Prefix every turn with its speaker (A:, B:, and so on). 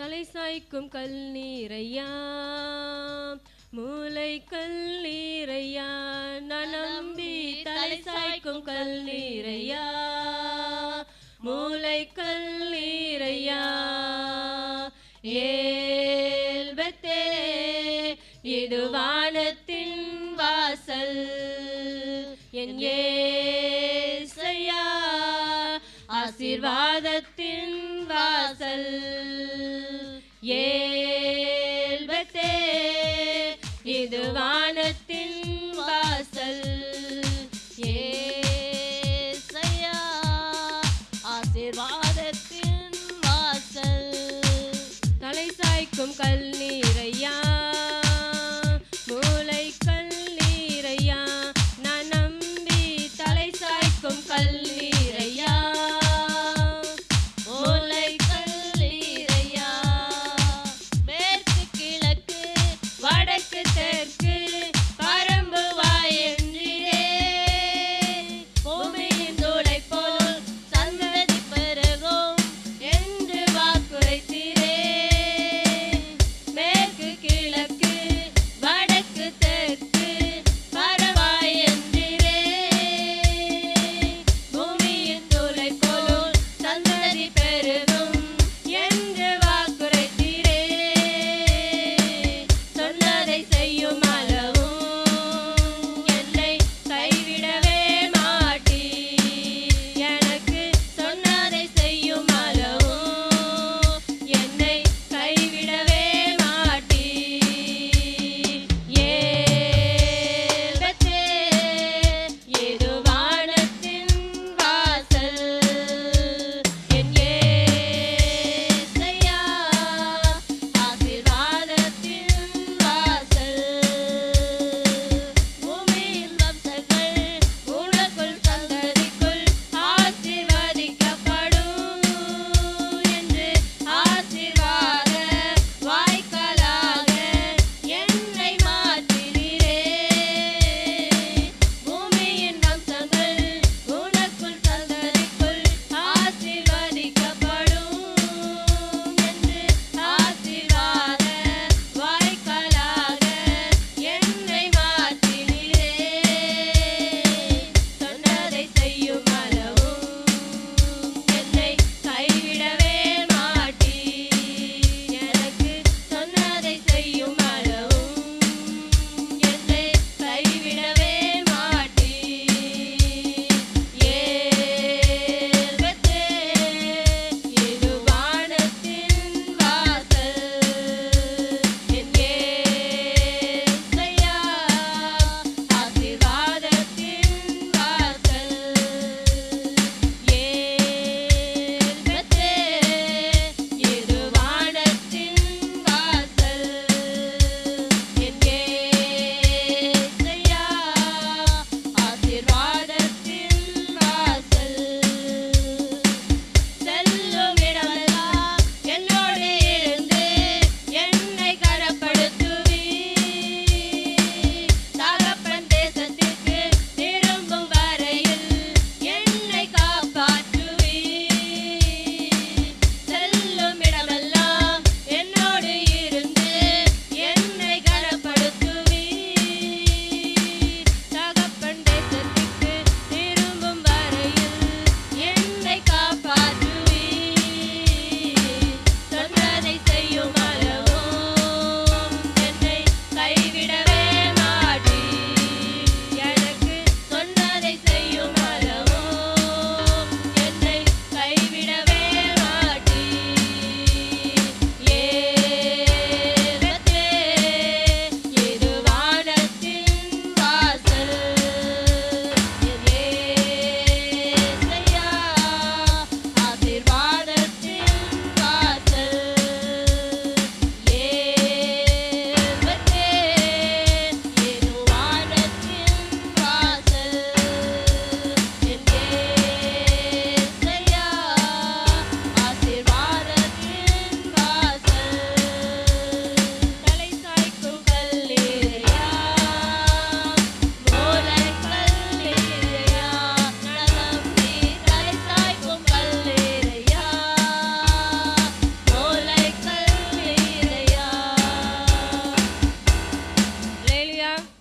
A: தலை சாய்க்கும் கல் நீரையா? மூளை கல் நீரையா நான் நம்பி தலை சாய்க்கும் கல் நீரையா மூளை கல் நீரையா? ஏல்பத்தே இது வானத்தின் வாசல் என் ஏசையா? ஆசீர்வாதத்தின் வாசல்
B: ஆசீர்வாதத்தின் வாசல்